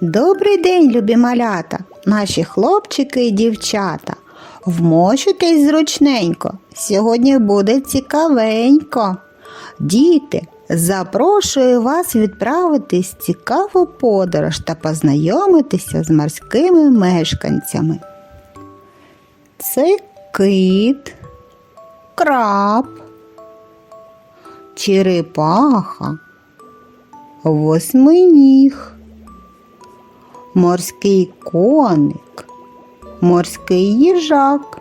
Добрий день, любі малята, наші хлопчики і дівчата. Вмощуйтесь зручненько, сьогодні буде цікавенько. Діти, запрошую вас відправитись в цікаву подорож та познайомитися з морськими мешканцями. Це кит, краб, черепаха, восьминіг морський коник, морський їжак,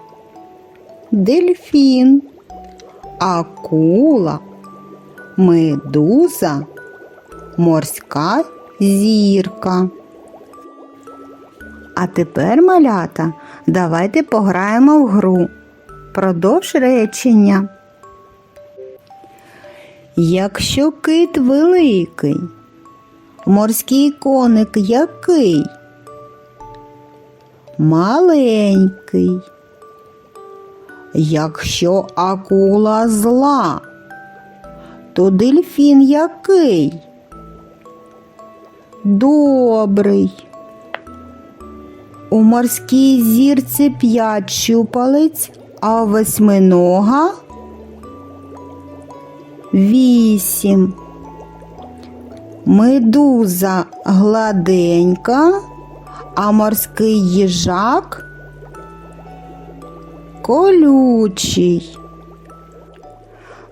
дельфін, акула, медуза, морська зірка. А тепер, малята, давайте пограємо в гру. Продовж речення. Якщо кит великий, Морський коник який? Маленький. Якщо акула зла, то дельфін який? Добрий. У морській зірці п'ять щупалець, а восьминога вісім. Медуза гладенька, а морський їжак колючий.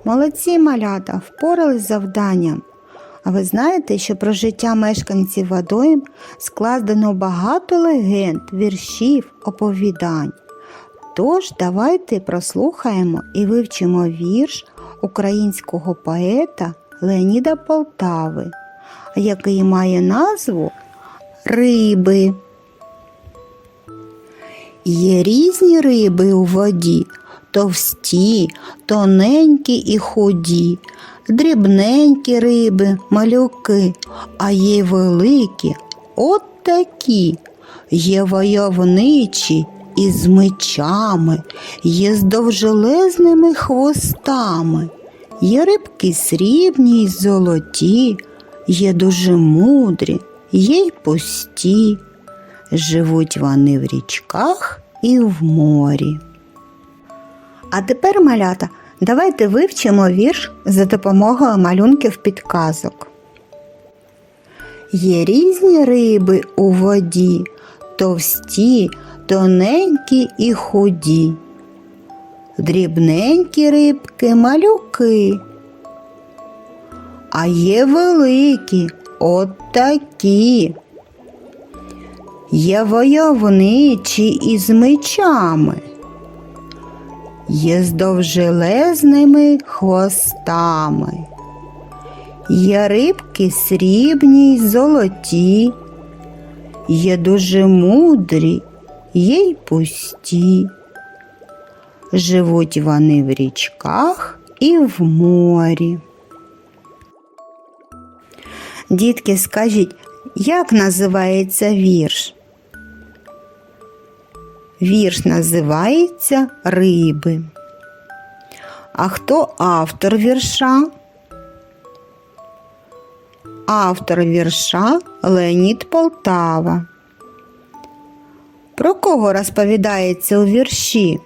Молодці малята впорались з завданням. А ви знаєте, що про життя мешканців водойм складено багато легенд, віршів, оповідань. Тож давайте прослухаємо і вивчимо вірш українського поета Леоніда Полтави який має назву риби. Є різні риби у воді, товсті, тоненькі і худі, дрібненькі риби, малюки, а є великі, от такі, є войовничі із мечами, є з довжелезними хвостами, є рибки срібні й золоті є дуже мудрі, є й пусті. Живуть вони в річках і в морі. А тепер, малята, давайте вивчимо вірш за допомогою малюнків підказок. Є різні риби у воді, товсті, тоненькі і худі. Дрібненькі рибки малюки а є великі, от такі. Є войовничі із мечами, є з довжелезними хвостами, є рибки срібні й золоті, є дуже мудрі, є й пусті. Живуть вони в річках і в морі. Дітки, скажіть, як називається вірш? Вірш називається Риби. А хто автор вірша? Автор вірша Леонід Полтава. Про кого розповідається у вірші?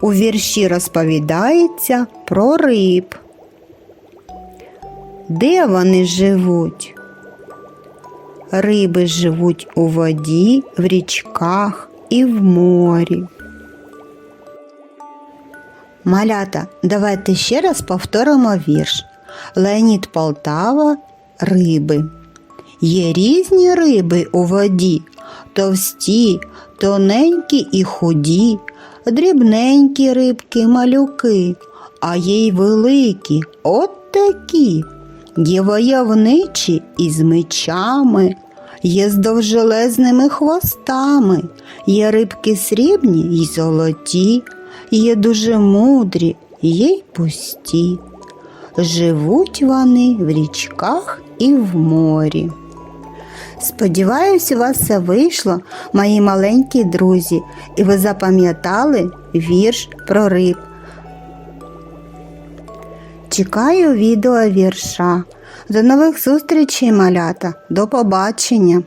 У вірші розповідається про риб. Де вони живуть? Риби живуть у воді, в річках і в морі. Малята, давайте ще раз повторимо вірш. Леонід Полтава риби. Є різні риби у воді, товсті, тоненькі і худі, дрібненькі рибки, малюки, а є й великі, от такі. Є войовничі із мечами, є з довжелезними хвостами, є рибки срібні й золоті, є дуже мудрі, є й пусті. Живуть вони в річках і в морі. Сподіваюсь, у вас все вийшло, мої маленькі друзі, і ви запам'ятали вірш про риб. Чекаю відео вірша. До нових зустрічей, малята. До побачення!